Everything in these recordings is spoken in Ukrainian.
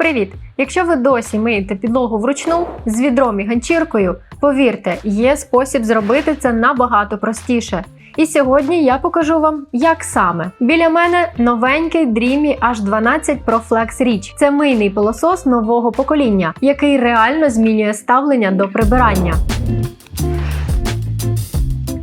Привіт! Якщо ви досі миєте підлогу вручну з відром і ганчіркою, повірте, є спосіб зробити це набагато простіше. І сьогодні я покажу вам, як саме. Біля мене новенький Dreamy H12 Pro Flex Reach. Це мийний пилосос нового покоління, який реально змінює ставлення до прибирання.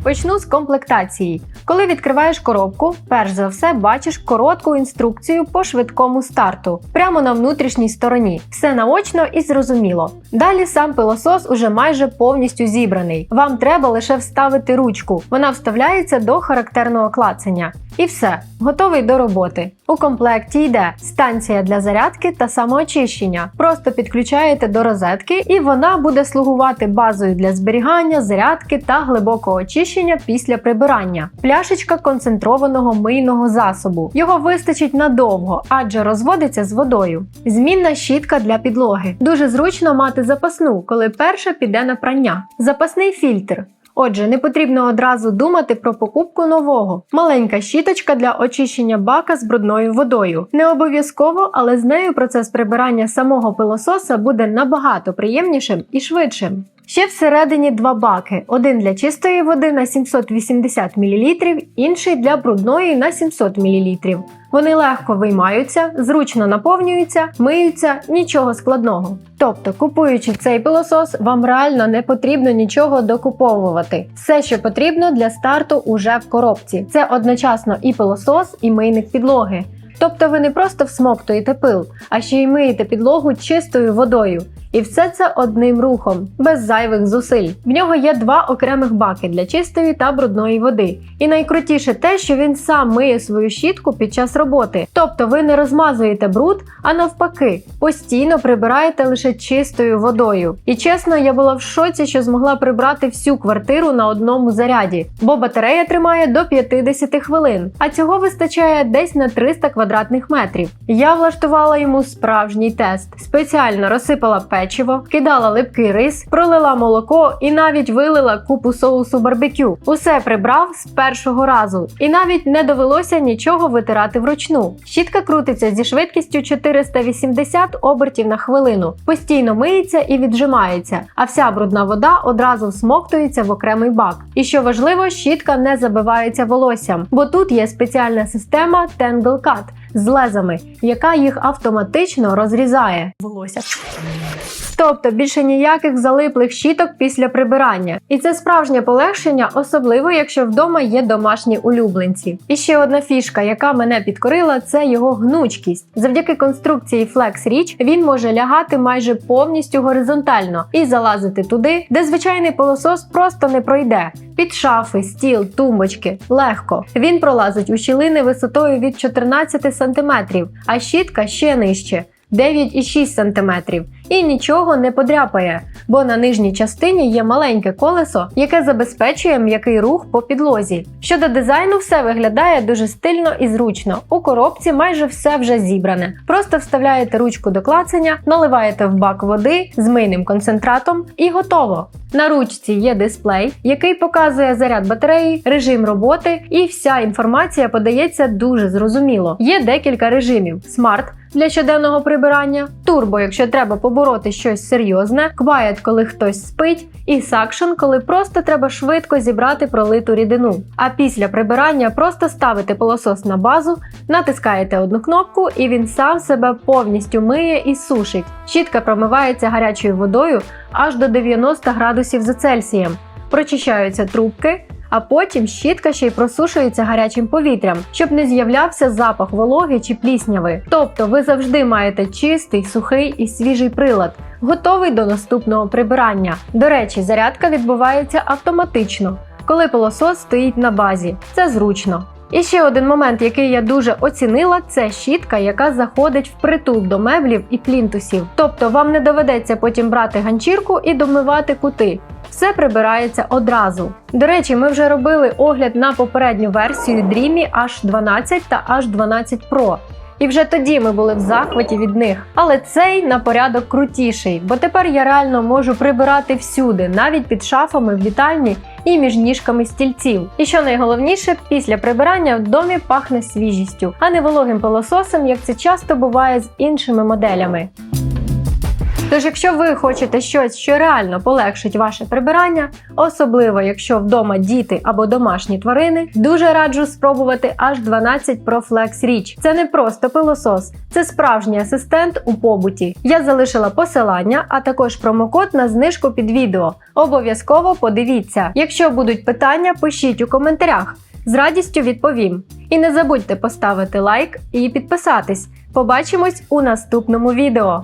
Почну з комплектації. Коли відкриваєш коробку, перш за все бачиш коротку інструкцію по швидкому старту прямо на внутрішній стороні. Все наочно і зрозуміло. Далі сам пилосос уже майже повністю зібраний. Вам треба лише вставити ручку. Вона вставляється до характерного клацання. І все, готовий до роботи. У комплекті йде станція для зарядки та самоочищення. Просто підключаєте до розетки, і вона буде слугувати базою для зберігання, зарядки та глибокого очищення після прибирання. Пляшечка концентрованого мийного засобу. Його вистачить надовго, адже розводиться з водою. Змінна щітка для підлоги. Дуже зручно мати запасну, коли перша піде на прання. Запасний фільтр. Отже, не потрібно одразу думати про покупку нового. Маленька щіточка для очищення бака з брудною водою. Не обов'язково, але з нею процес прибирання самого пилососа буде набагато приємнішим і швидшим. Ще всередині два баки: один для чистої води на 780 мл, інший для брудної на 700 мл. Вони легко виймаються, зручно наповнюються, миються, нічого складного. Тобто, купуючи цей пилосос, вам реально не потрібно нічого докуповувати. Все, що потрібно для старту, уже в коробці. Це одночасно і пилосос, і мийник підлоги. Тобто ви не просто всмоктуєте пил, а ще й миєте підлогу чистою водою. І все це одним рухом, без зайвих зусиль. В нього є два окремих баки для чистої та брудної води. І найкрутіше те, що він сам миє свою щітку під час роботи. Тобто ви не розмазуєте бруд, а навпаки, постійно прибираєте лише чистою водою. І чесно, я була в шоці, що змогла прибрати всю квартиру на одному заряді, бо батарея тримає до 50 хвилин, а цього вистачає десь на 300 квадратних метрів. Я влаштувала йому справжній тест. Спеціально розсипала печиво, кидала липкий рис, пролила молоко і навіть вилила купу соусу барбекю. Усе прибрав з першого разу, і навіть не довелося нічого витирати вручну. Щітка крутиться зі швидкістю 480 обертів на хвилину, постійно миється і віджимається, а вся брудна вода одразу всмоктується в окремий бак. І що важливо, щітка не забивається волоссям, бо тут є спеціальна система Tangle Cut з лезами, яка їх автоматично розрізає. Волосся. Тобто більше ніяких залиплих щіток після прибирання. І це справжнє полегшення, особливо якщо вдома є домашні улюбленці. І ще одна фішка, яка мене підкорила, це його гнучкість. Завдяки конструкції Flex Reach він може лягати майже повністю горизонтально і залазити туди, де звичайний пилосос просто не пройде. Під шафи, стіл, тумбочки легко. Він пролазить у щілини висотою від 14 см, а щітка ще нижче. 9,6 см і нічого не подряпає, бо на нижній частині є маленьке колесо, яке забезпечує м'який рух по підлозі. Щодо дизайну, все виглядає дуже стильно і зручно. У коробці майже все вже зібране. Просто вставляєте ручку до клацання, наливаєте в бак води з мийним концентратом і готово. На ручці є дисплей, який показує заряд батареї, режим роботи, і вся інформація подається дуже зрозуміло. Є декілька режимів: смарт для щоденного прибирання, турбо, якщо треба побороти щось серйозне, Quiet, коли хтось спить, і Suction, коли просто треба швидко зібрати пролиту рідину. А після прибирання просто ставите пилосос на базу, натискаєте одну кнопку, і він сам себе повністю миє і сушить. Щітка промивається гарячою водою аж до 90 градусів за Цельсієм. Прочищаються трубки. А потім щітка ще й просушується гарячим повітрям, щоб не з'являвся запах вологи чи плісняви. Тобто ви завжди маєте чистий, сухий і свіжий прилад, готовий до наступного прибирання. До речі, зарядка відбувається автоматично, коли пилосос стоїть на базі. Це зручно. І ще один момент, який я дуже оцінила, це щітка, яка заходить впритул до меблів і плінтусів. Тобто вам не доведеться потім брати ганчірку і домивати кути. Все прибирається одразу. До речі, ми вже робили огляд на попередню версію Dreamy H12 та H12 Pro. І вже тоді ми були в захваті від них. Але цей на порядок крутіший, бо тепер я реально можу прибирати всюди, навіть під шафами в вітальні і між ніжками стільців. І що найголовніше, після прибирання в домі пахне свіжістю, а не вологим пилососом, як це часто буває з іншими моделями. Тож, якщо ви хочете щось, що реально полегшить ваше прибирання, особливо якщо вдома діти або домашні тварини, дуже раджу спробувати H12 Pro Flex Reach. Це не просто пилосос, це справжній асистент у побуті. Я залишила посилання, а також промокод на знижку під відео. Обов'язково подивіться. Якщо будуть питання, пишіть у коментарях. З радістю відповім. І не забудьте поставити лайк і підписатись. Побачимось у наступному відео.